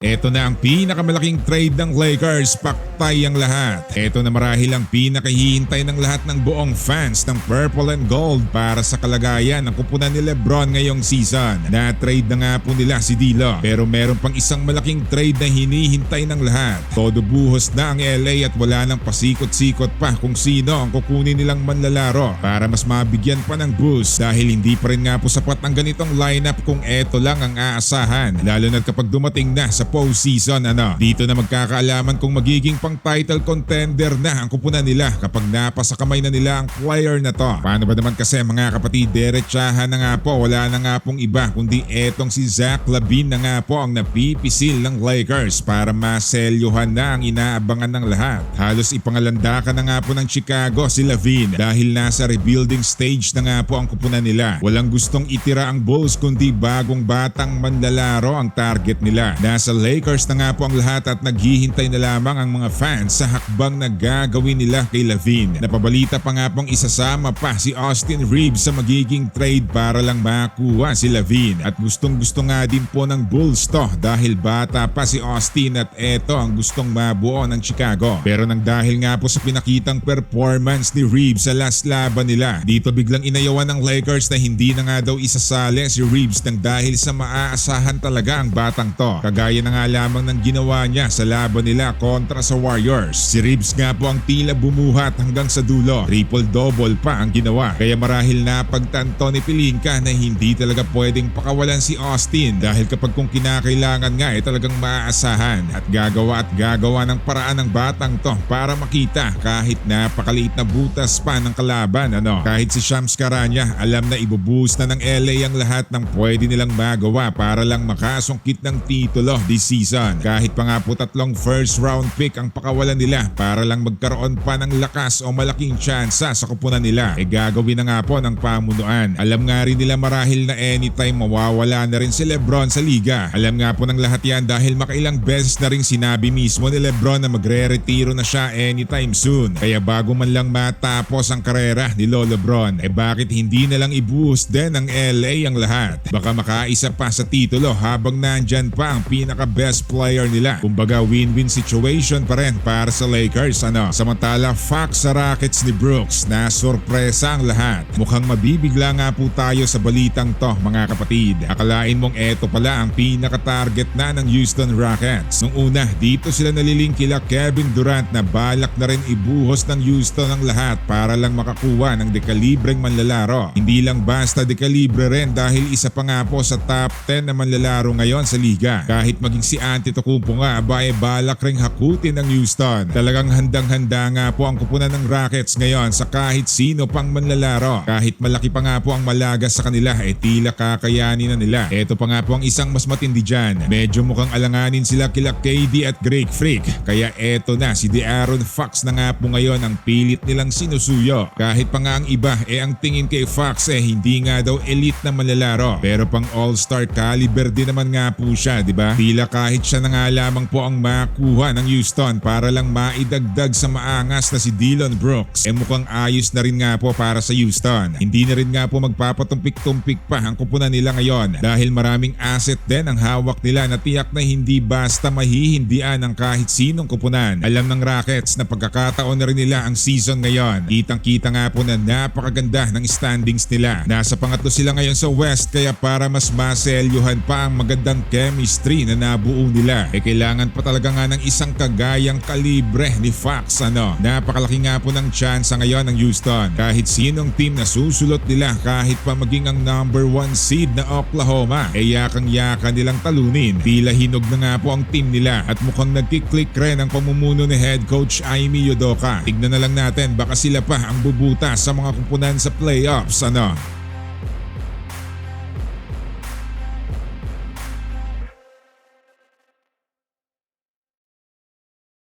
Ito na ang pinakamalaking trade ng Lakers, paktay ang lahat. Ito na marahil ang pinakahihintay ng lahat ng buong fans ng Purple and Gold para sa kalagayan ng kupunan ni Lebron ngayong season. Na-trade na nga po nila si Dilo pero meron pang isang malaking trade na hinihintay ng lahat. Todo buhos na ang LA at wala nang pasikot-sikot pa kung sino ang kukunin nilang manlalaro para mas mabigyan pa ng boost dahil hindi pa rin nga po sapat ang ganitong lineup kung eto lang ang aasahan. Lalo na kapag dumating na sa postseason ano. Dito na magkakaalaman kung magiging pang title contender na ang kupunan nila kapag napasa kamay na nila ang player na to. Paano ba naman kasi mga kapatid, derechahan na nga po, wala na nga pong iba kundi etong si Zach Lavine na nga po ang napipisil ng Lakers para maselyuhan na ang inaabangan ng lahat. Halos ipangalandakan na nga po ng Chicago si Lavine dahil nasa rebuilding stage na nga po ang kupunan nila. Walang gustong itira ang Bulls kundi bagong batang manlalaro ang target nila. Nasa Lakers na nga po ang lahat at naghihintay na lamang ang mga fans sa hakbang na gagawin nila kay Lavine. Napabalita pa nga pong isasama pa si Austin Reeves sa magiging trade para lang makuha si Lavine. At gustong gusto nga din po ng Bulls to dahil bata pa si Austin at eto ang gustong mabuo ng Chicago. Pero nang dahil nga po sa pinakitang performance ni Reeves sa last laban nila, dito biglang inayawan ng Lakers na hindi na nga daw isasali si Reeves nang dahil sa maaasahan talaga ang batang to. Kagaya na nga lamang ng ginawa niya sa laban nila kontra sa Warriors. Si Reeves nga po ang tila bumuhat hanggang sa dulo. Triple-double pa ang ginawa. Kaya marahil na pagtanto ni Pilinka na hindi talaga pwedeng pakawalan si Austin dahil kapag kung kinakailangan nga ay talagang maaasahan at gagawa at gagawa ng paraan ng batang to para makita kahit napakaliit na butas pa ng kalaban ano. Kahit si Shams Karanya alam na ibubuhos na ng LA ang lahat ng pwede nilang magawa para lang makasungkit ng titulo this season. Kahit pa nga po tatlong first round pick ang pakawalan nila para lang magkaroon pa ng lakas o malaking tsansa sa kupunan nila. E gagawin na nga po ng pamunuan. Alam nga rin nila marahil na anytime mawawala na rin si Lebron sa liga. Alam nga po ng lahat yan dahil makailang beses na rin sinabi mismo ni Lebron na magre-retiro na siya anytime soon. Kaya bago man lang matapos ang karera ni Lolo Lebron, eh bakit hindi na lang i-boost din ng LA ang lahat? Baka makaisa pa sa titulo habang nandyan pa ang pinaka best player nila. Kumbaga win-win situation pa rin para sa Lakers ano. Samantala Fox sa Rockets ni Brooks na sorpresa ang lahat. Mukhang mabibigla nga po tayo sa balitang to mga kapatid. Akalain mong eto pala ang pinaka-target na ng Houston Rockets. Nung una dito sila naliling kila Kevin Durant na balak na rin ibuhos ng Houston ang lahat para lang makakuha ng dekalibreng manlalaro. Hindi lang basta dekalibre rin dahil isa pa nga po sa top 10 na manlalaro ngayon sa liga. Kahit maging si Antetokounmpo nga aba ay balak ring hakutin ng Houston. Talagang handang-handa nga po ang kupunan ng Rockets ngayon sa kahit sino pang manlalaro. Kahit malaki pa nga po ang malagas sa kanila eh tila kakayanin na nila. Ito pa nga po ang isang mas matindi dyan. Medyo mukhang alanganin sila kila KD at Greg Freak. Kaya eto na si De'Aaron Fox na nga po ngayon ang pilit nilang sinusuyo. Kahit pa nga ang iba eh ang tingin kay Fox eh hindi nga daw elite na manlalaro. Pero pang all-star caliber din naman nga po siya, di ba? Tila kahit siya na nga lamang po ang makuha ng Houston para lang maidagdag sa maangas na si Dillon Brooks. Eh mukhang ayos na rin nga po para sa Houston. Hindi na rin nga po magpapatumpik-tumpik pa ang kupunan nila ngayon dahil maraming asset din ang hawak nila na tiyak na hindi basta mahihindian ng kahit sinong kupunan. Alam ng Rockets na pagkakataon na rin nila ang season ngayon. Kitang-kita nga po na napakaganda ng standings nila. Nasa pangatlo sila ngayon sa West kaya para mas maselyuhan pa ang magandang chemistry na nabuo nila, eh kailangan pa talaga nga ng isang kagayang kalibre ni Fox. Ano? Napakalaki nga po ng chance ngayon ng Houston. Kahit sinong team na susulot nila kahit pa maging ang number one seed na Oklahoma, eh yakang-yaka nilang talunin. Tila hinog na nga po ang team nila at mukhang nagkiklik rin ang pamumuno ni head coach Aimi Yodoka. Tignan na lang natin baka sila pa ang bubuta sa mga kumpunan sa playoffs. Ano?